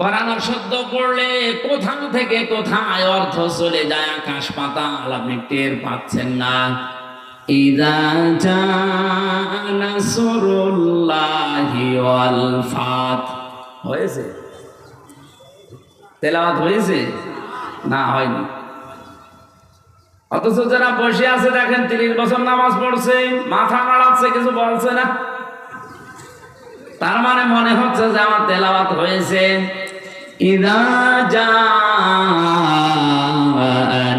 কোরআন শব্দ পড়লে কোথা থেকে কোথায় অর্থ চলে যায় আকাশ পাতাল, আপনি টের পাচ্ছেন না। তেলাওয়াত হয়েছে? না অথচ যারা বসে আছে, দেখেন তিরিশ বছর নামাজ পড়ছে, মাথা নাড়াচ্ছে, কিছু বলছে না। তার মানে মনে হচ্ছে যে আমার তেলাওয়াত হয়েছে। জা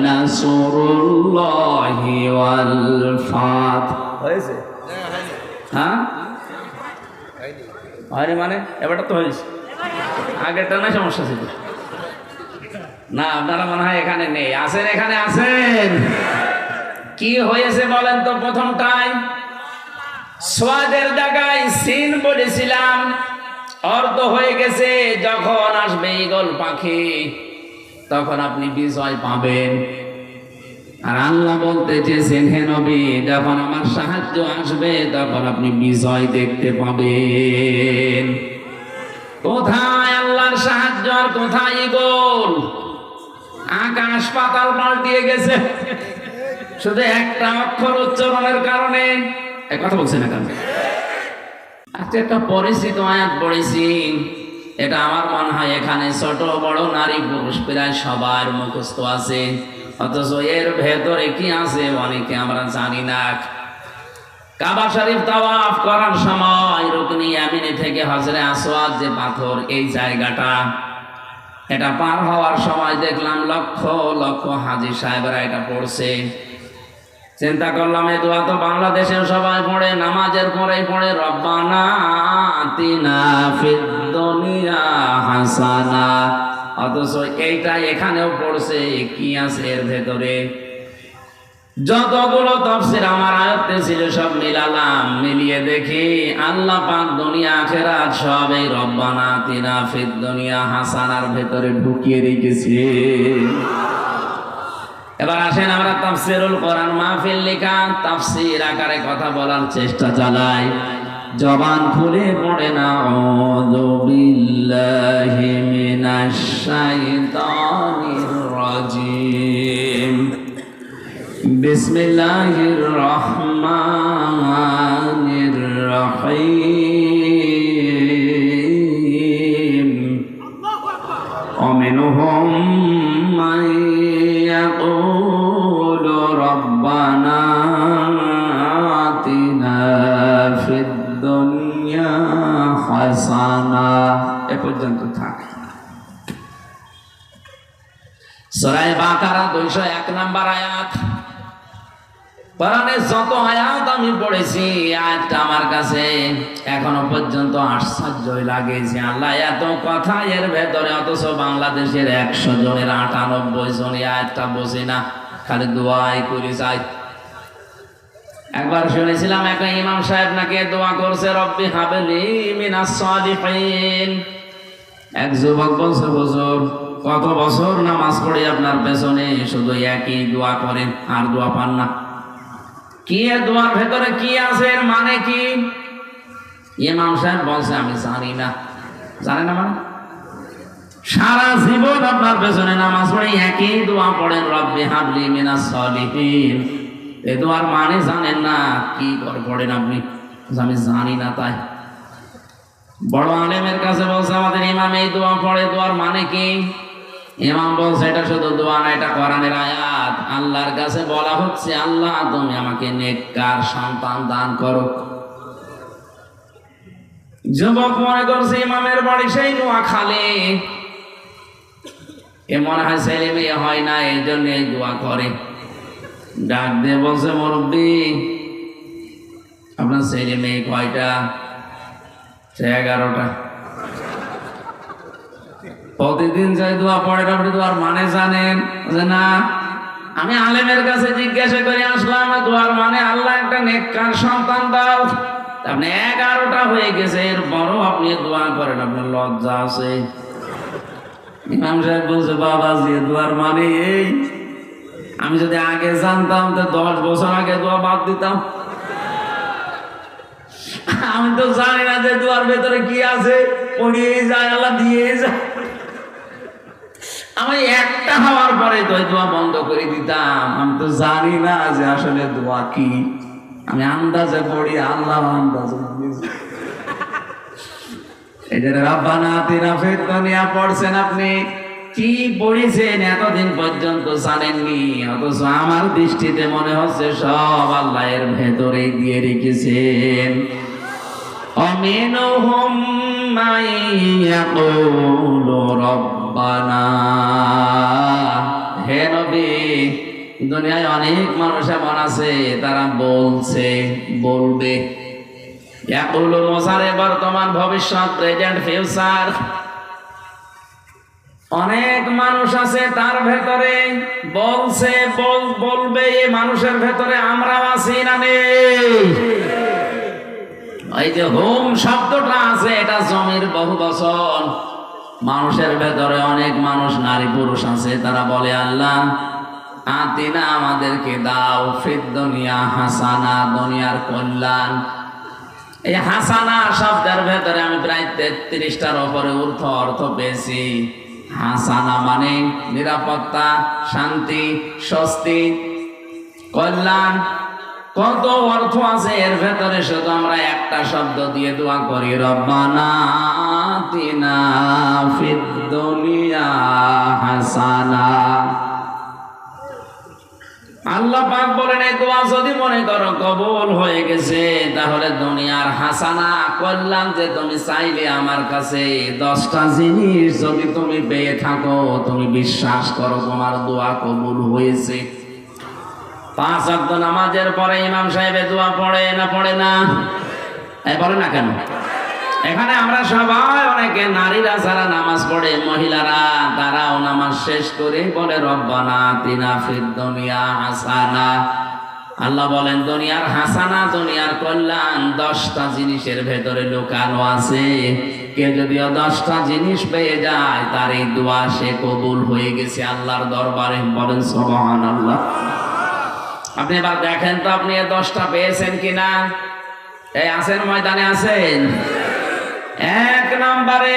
নাসরুল্লাহি ওয়াল ফাত হয়েছে? হ্যাঁ মানে এবারটা তো হয়েছে। আগেরটা না সমস্যা ছিল। না আপনারা মনে হয় এখানে নেই। আছেন এখানে আছেন কি হয়েছে বলেন তো প্রথমটাই? সোয়াদের জায়গায় সিন বলেছিলাম অর্থ হয়ে গেছে, যখন আসবে ইগল পাখি, তখন আপনি বিজয় পাবেন। আর আল্লাহ বলতে চেয়েছেন হে নবী, যখন আমার সাহায্য আসবে, তখন আপনি বিজয় দেখতে পাবেন। কোথায় আল্লাহর সাহায্য আর কোথায় ইগল আকাশ পাতাল পাল্টিয়ে গেছে। শুধু একটা অক্ষর উচ্চারণের কারণে কথা বলছে না কেন? আজকে একটা পরিচিত আয়াত পড়েছি। এটা আমার মনে হয় এখানে ছোট বড় নারী পুরুষ প্রায় সবার মুখস্থ আছে। অথচ এর ভেতরে কি আছে অনেকে আমরা জানি না। কাবা শরীফ তাওয়াফ করার সময় রুকনি আমিনি থেকে হজরে আসওয়াদ যে পাথর, এই জায়গাটা, এটা পার হওয়ার সময় দেখলাম লক্ষ লক্ষ হাজি সাহেবরা এটা পড়ছে। চিন্তা করলাম এই দোয়া তো বাংলাদেশের সবাই পড়ে, নামাজের পরেই পড়ে, রব্বানা আতিনা ফিদ হাসানা। অথচ এইটা এখানেও পড়ছে কি আছে এর ভেতরে। যতগুলো তফসির আমার আয়ত্তে ছিল, সব মিলালাম, মিলিয়ে দেখি আল্লাহ পাক দুনিয়া, আখেরাত সব এই রব্বানা তিনা ফিদ দুনিয়া হাসানার ভেতরে ঢুকিয়ে রেখেছে এবার আসেন আমরা তাফসিরুল কোরআন মাহফিল লেখা, তাফসির আকারে কথা বলার চেষ্টা চালাই। জবান খুলে পড়ে না, আউযু বিল্লাহি মিনাশ শাইতানির রাজিম। বিসমিল্লাহির রহমানির রহিম। হাসানা এ পর্যন্ত থাক। সরাই বাকারা দুইশো এক নাম্বার আয়াত। যত আয়াত আমি পড়েছি, আয়াতটা আমার কাছে এখনও পর্যন্ত আশ্চর্য লাগে যে আল্লাহ এত কথা এর ভেতরে, অথচ বাংলাদেশের একশো জনের আটানব্বই জন আয়াতটা বসে না। খালি দোয়াই করে যায়। একবার শুনেছিলাম এক ইমাম সাহেব নাকি দোয়া করছে, রব্বি হাবেলি মিনাস এক যুবক বলছে, হুজুর, কত বছর নামাজ পড়ে আপনার পেছনে? শুধু একই দোয়া করেন, আর দোয়া পান না। কি দোয়ার ভেতরে কি আছে মানে কি? ইমাম সাহেব বলছে, আমি জানি না। জানে না মানে? সারা জীবন আপনার পেছনে নামাজ পড়ে, একই দোয়া পড়েন, রব্বি হাবলি মিনাস সলিহিন। এ দোয়ার মানে জানেন না, কি পড়েন আপনি? আমি জানি না তাই। বড় আলেমের কাছে বলছে, আমাদের ইমাম এই দোয়া পড়ে, দোয়ার মানে কি? ইমাম বলছে, এটা শুধু দোয়া না, এটা কোরআনের আয়াত। আল্লাহর কাছে বলা হচ্ছে, আল্লাহ, তুমি আমাকে নেককার সন্তান দান করো। যুবক মনে করছে, ইমামের বাড়ি সেই নোয়া খালে। এ মনে হয় ছেলে মেয়ে হয় না, এই জন্য দোয়া করে। ডাক দিয়ে বলছে, মুরব্বী, আপনার ছেলে মেয়ে কয়টা? সে এগারোটা। প্রতিদিন যাই দোয়া পড়ে, আপনি দোয়ার মানে জানেন? যে না। আমি আলেমের কাছে জিজ্ঞাসা করে আসলাম, দোয়ার মানে আল্লাহ একটা নেককার সন্তান দাও। আপনি এগারোটা হয়ে গেছে এর বড় আপনি দোয়া করেন, আপনার লজ্জা আছে। ইমাম সাহেব বলছে, বাবা, যে দোয়ার মানে এই আমি যদি আগে জানতাম, তো দশ বছর আগে দোয়া বাদ দিতাম। আমি তো জানি না যে দুয়ার ভেতরে কি আছে। পড়িয়ে যায়, আল্লাহ দিয়ে যায়। আমি একটা হওয়ার পরে তো দোয়া বন্ধ করে দিতাম। আমি তো জানি না যে আসলে দোয়া কি। আমি আন্দাজে পড়ি, আল্লাহ আন্দাজে। এই যে রাব্বানা, আতিনা ফিদ পড়ছেন আপনি। কি পড়েছেন এতদিন পর্যন্ত জানেননি? অথচ আমার দৃষ্টিতে মনে হচ্ছে সব আল্লাহ এর ভেতরে দিয়ে রেখেছেন। দুনিয়ায় অনেক মানুষ এমন আছে, তারা বলছে, বলবে বর্তমান ভবিষ্যৎ, প্রেজেন্ট ফিউচার। অনেক মানুষ আছে, তার ভেতরে বলছে, বল, বলবে এই মানুষের ভেতরে আমরা আছি না নেই এই যে হোম শব্দটা আছে, এটা জমির বহু বছর মানুষের ভেতরে অনেক মানুষ, নারী, পুরুষ আছে, তারা বলে, আল্লাহ, আতিনা আমাদেরকে দাও, ফিদ দুনিয়া হাসানা, দুনিয়ার কল্যাণ। এই হাসানা শব্দের ভেতরে আমি প্রায় তেত্রিশটার ওপরে ঊর্ধ্ব অর্থ পেয়েছি। হাসানা মানে নিরাপত্তা, শান্তি, স্বস্তি, কল্যাণ। কত অর্থ আছে এর ভেতরে, শুধু আমরা একটা শব্দ দিয়ে দোয়া করি, রব্বানা হাসানা। আল্লাহ পাক বলেন এই দোয়া যদি মনে করো কবুল হয়ে গেছে, তাহলে দুনিয়ার হাসানা, কল্যাণ যে তুমি চাইলে আমার কাছে, দশটা জিনিস যদি তুমি পেয়ে থাকো, তুমি বিশ্বাস করো তোমার দোয়া কবুল হয়েছে। পাঁচ অক্ট নামাজের পরে ইমাম সাহেবের দোয়া পড়ে না পড়ে না? এই পড়ে না কেন? এখানে আমরা সবাই অনেকে নারীরা যারা নামাজ পড়ে, মহিলারা, তারাও নামাজ শেষ করে বলে, রব্বানা তিনা ফির দুনিয়া হাসানা। আল্লাহ বলেন, দুনিয়ার হাসানা, দুনিয়ার কল্যাণ, দশটা জিনিসের ভেতরে লুকানো আছে। কে যদিও দশটা জিনিস পেয়ে যায়, তার এই দোয়া সে কবুল হয়ে গেছে আল্লাহর দরবারে। বলেন সোহান আল্লাহ আপনি এবার দেখেন তো আপনি এ দশটা পেয়েছেন কিনা? এই আছেন ময়দানে আছেন এক নাম্বারে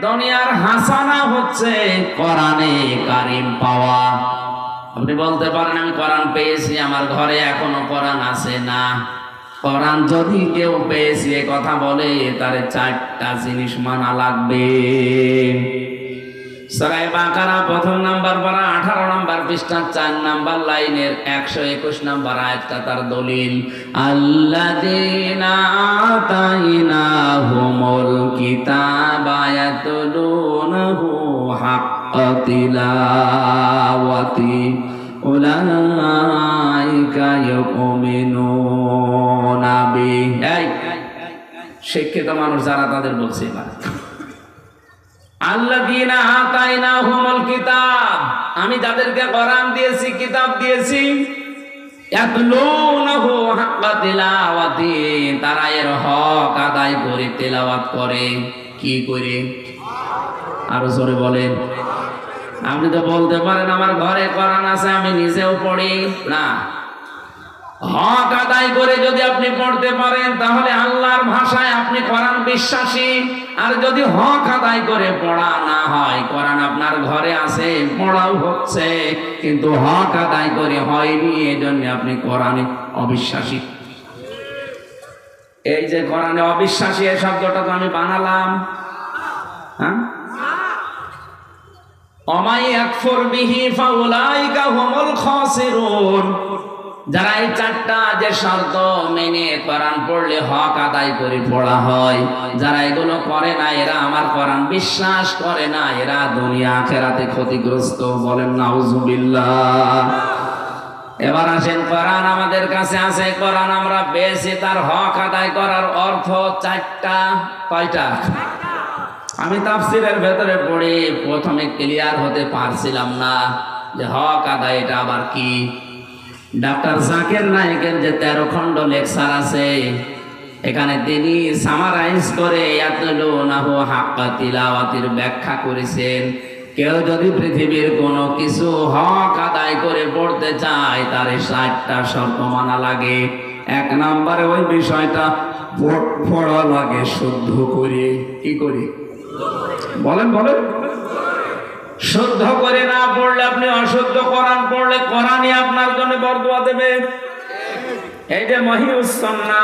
দুনিয়ার হাসানা হচ্ছে কোরআনে কারিম পাওয়া। আপনি বলতে পারেন, আমি কোরআন পেয়েছি, আমার ঘরে এখনও কোরআন আছে না। কোরআন যদি কেউ পেয়েছি কথা বলে তার চারটা জিনিস মানা লাগবে। সরাই প্রথম নাম্বার আঠারো নাম্বার চার নাম্বার লাইনের একশো একুশ নাম্বার আয়াতটা তার দলিল। শিক্ষিত মানুষ যারা তাদের বলছে এবার আমি যাদেরকে কোরআন দিয়েছি, কিতাব দিয়েছি তারা এর হক আদায় করে, তেলাওয়াত করে। কি করে? আরও জোরে বলেন। আপনি তো বলতে পারেন, আমার ঘরে করান আছে, আমি নিজেও পড়ি। না। হক আদায় করে যদি আপনি পড়তে পারেন, তাহলে আল্লাহর ভাষায় আপনি কোরআন বিশ্বাসী। আর যদি হক আদায় করে পড়া না হয়, কোরআন আপনার ঘরে আছে, পড়াও হচ্ছে, কিন্তু হক আদায় করে হয়নি এই জন্য আপনি কোরআনে অবিশ্বাসী। এই যে কোরআনে অবিশ্বাসী, এই শব্দটা তো আমি বানালাম। হ্যাঁ? অমাই আকফর বিহি, ফাউলাইকা হুমুল খাসিরুন। যারা এই চারটা যে শর্ত মেনে কোরআন পড়লে হক আদায় করে পড়া হয়, যারা এগুলো করে না, এরা আমার কোরআন বিশ্বাস করে না, এরা দুনিয়া আখেরাতে ক্ষতিগ্রস্ত বলেন নাউজুবিল্লাহ। এবার আসেন, কোরআন আমাদের কাছে আছে, কোরআন আমরা পেয়েছি, তার হক আদায় করার অর্থ চারটা, কয়টা? আমি তাফসিরের ভেতরে পড়ে প্রথমে ক্লিয়ার হতে পারছিলাম না যে হক আদায় এটা আবার কি? ডাক্তার জাকের নায়কের যে তেরো খণ্ড লেকচার আছে, এখানে তিনি সামারাইজ করে তিলাওয়াতির ব্যাখ্যা করেছেন, কেউ যদি পৃথিবীর কোনো কিছু হক আদায় করে পড়তে চায়, তার ষাটটা শর্ত মানা লাগে। এক নম্বরে ওই বিষয়টা পড়া লাগে শুদ্ধ করে। কি করে? বলেন বলেন। শুদ্ধ করে না পড়লে আপনি অশুদ্ধ কোরআন পড়লে কোরআনই আপনার জন্য বরদোয়া দেবে। এই যে মহিউসন্না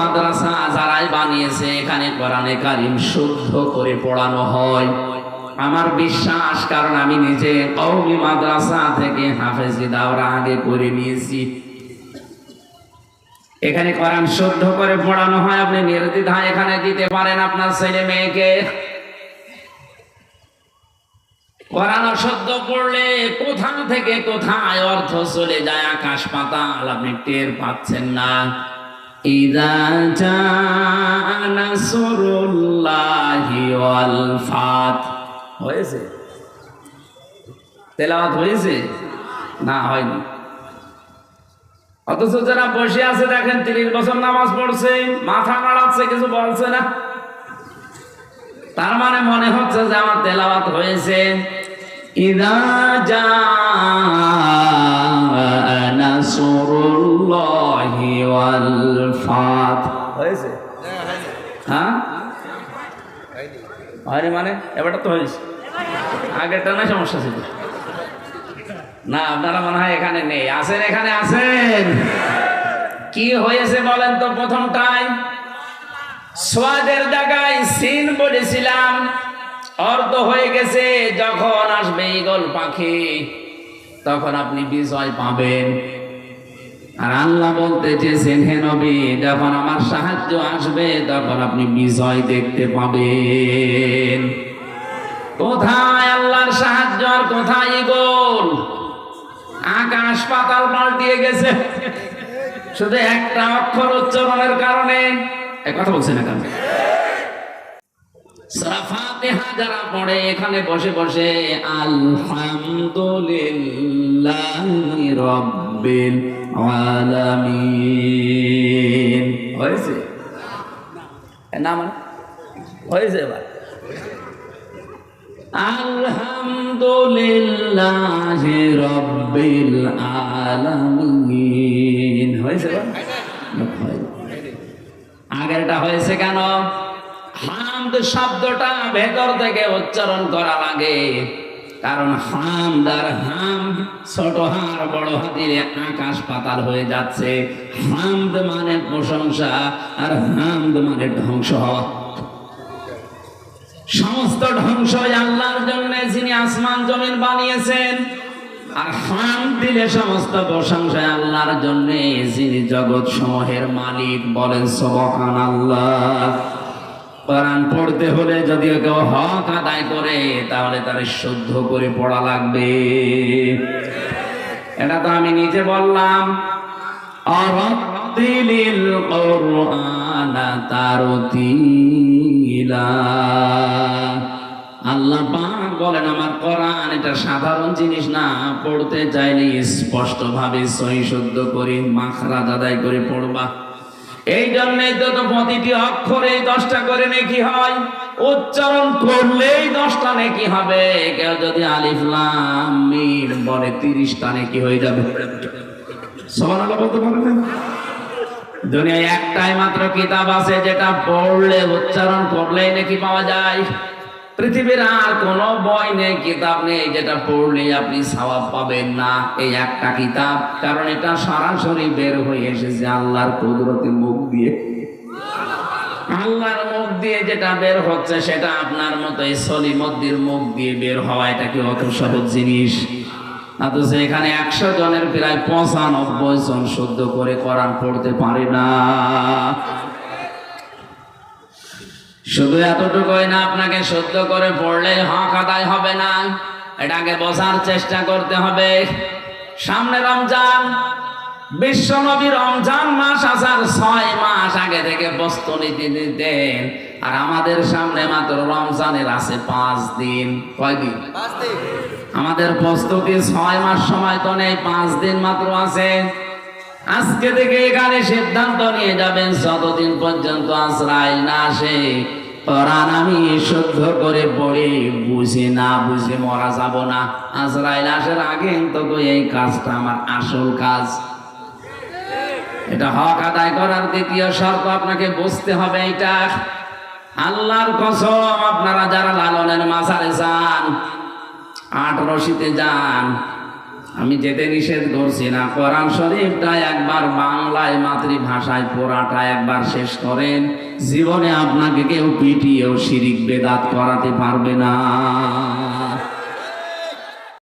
মাদ্রাসা যারাই বানিয়েছে, এখানে কোরআনে কারিম শুদ্ধ করে পড়ানো হয়। আমার বিশ্বাস, কারণ আমি নিজে মাদ্রাসা থেকে হাফেজি দাওরা আগে করে নিয়েছি। এখানে কোরআন শুদ্ধ করে পড়ানো হয়, আপনি নির্দ্বিধায় এখানে দিতে পারেন আপনার ছেলে মেয়েকে। কোরআন অশুদ্ধ পড়লে কোথা থেকে কোথায় অর্থ চলে যায় আকাশ পাতাল, আপনি টের পাচ্ছেন না। হয়েছে? তেলাওয়াত হয়েছে? না, হয়নি। অথচ যারা বসে আছে, দেখেন তিরিশ বছর নামাজ পড়ছে, মাথা নাড়াচ্ছে, কিছু বলছে না। তার মানে মনে হচ্ছে যে তেলাওয়াত হয়েছে। ইদা জাআ নাসরুল্লাহি ওয়াল ফাত। হয়েছে? হ্যাঁ? হয়নি মানে? এবারটা তো হয়েছে। আগেরটা না সমস্যা ছিল। না আপনারা মনে হয় এখানে নেই। আসেন এখানে আসেন। কি হয়েছে বলেন তো প্রথমটাই সোয়াদের জায়গায় সিন বলেছিলাম। অর্থ হয়ে গেছে, যখন আসবে ইগল পাখি, তখন আপনি বিজয় পাবেন। আর আল্লাহ বলতে চেয়েছেন হে নবী, যখন আমার সাহায্য আসবে, তখন আপনি বিজয় দেখতে পাবেন। কোথায় আল্লাহর সাহায্য আর কোথায় ইগল আকাশ পাতাল পাল্টিয়ে গেছে। শুধু একটা অক্ষর উচ্চারণের কারণে কথা বলছে না ফাতিহা যারা পড়ে, এখানে বসে বসে হয়েছে? না মানে হয়েছে আলহামদুলিল্লাহ রব্বিল আলামিন। হয়েছে? আগেরটা হয়েছে কেন? হামদ শব্দটা ভেতর থেকে উচ্চারণ করা লাগে। কারণ হামদ আর হাম ছোট হার বড় হাতির আকাশ পাতাল হয়ে যাচ্ছে। হামদ মানে প্রশংসা আর হামদ মানে ধ্বংস সমস্ত ধ্বংস আল্লাহর জন্য যিনি আসমান জমিন বানিয়েছেন। আর হাম দিলে সমস্ত প্রশংসা আল্লাহর জন্য যিনি জগৎ সমূহের মালিক বলেন সবহান আল্লাহ কোরআন পড়তে হলে যদি কেউ হক আদায় করে, তাহলে তার শুদ্ধ করে পড়া লাগবে। এটা তো আমি নিজে বললাম। অরতিলিল কোরআনা আল্লাহ পাক বলেন, আমার কোরআন এটা সাধারণ জিনিস না, পড়তে চাইলে স্পষ্ট ভাবে সহি শুদ্ধ করে মাখরাজ আদায় করে পড়বা। এই জন্যই তো প্রতিটি অক্ষরে দশটা করে নেকি হয়, উচ্চারণ করলেই দশটা নেকি হবে। কেউ যদি আলিফলাম মিম বলে তিরিশটা নেকি হয়ে যাবে। দুনিয়ায় একটাই মাত্র কিতাব আছে যেটা পড়লে, উচ্চারণ করলেই নাকি পাওয়া যায়। পৃথিবীর আর কোনো বই নেই, কিতাব নেই, যেটা পড়লে আপনি সওয়াব পাবেন না। এই একটা কিতাব, কারণ এটা সরাসরি বের হয়ে এসেছে আল্লাহর কুদরতি মুখ দিয়ে। আল্লাহর মুখ দিয়ে যেটা বের হচ্ছে, সেটা আপনার মতো এই সলিমদ্দির মুখ দিয়ে বের হওয়া, এটা কি অত সহজ জিনিস? অথচ এখানে একশো জনের প্রায় পঁচানব্বই জন শুদ্ধ করে কোরআন পড়তে পারে না। শুধু এতটুকুই না আপনাকে শুদ্ধ করে পড়লে হক আদায় হবে না। এটাকে বোঝার চেষ্টা করতে হবে। সামনে রমজান বিশ্ব নবী রমজান মাস আসার ছয় মাস আগে থেকে প্রস্তুতি দিতেন আর আমাদের সামনে মাত্র রমজানের আছে পাঁচ দিন। কয়দিন আমাদের প্রস্তুতি ছয় মাস সময় তো নেই পাঁচ দিন মাত্র আছে। আজকে থেকে এখানে সিদ্ধান্ত নিয়ে যাবেন, যতদিন পর্যন্ত আশ্রাইল না আসে। কোরআন আমি শুদ্ধ করে পড়ে, বুঝে না বুঝে মরা যাব না। আজরাইল আসার আগে তো এই কাজটা আমার আসল কাজ। এটা হক আদায় করার দ্বিতীয় শর্ত আপনাকে বুঝতে হবে এটা। আল্লাহর কসম, আপনারা যারা লালনের মাঝারে যান, আট রশিতে যান আমি যেতে নিষেধ করছি না। কোরআন শরীফটা একবার বাংলায় মাতৃভাষায় পড়াটা একবার শেষ করেন। জীবনে আপনাকে কেউ পিটিয়েও শিরিক বেদাত করাতে পারবে না।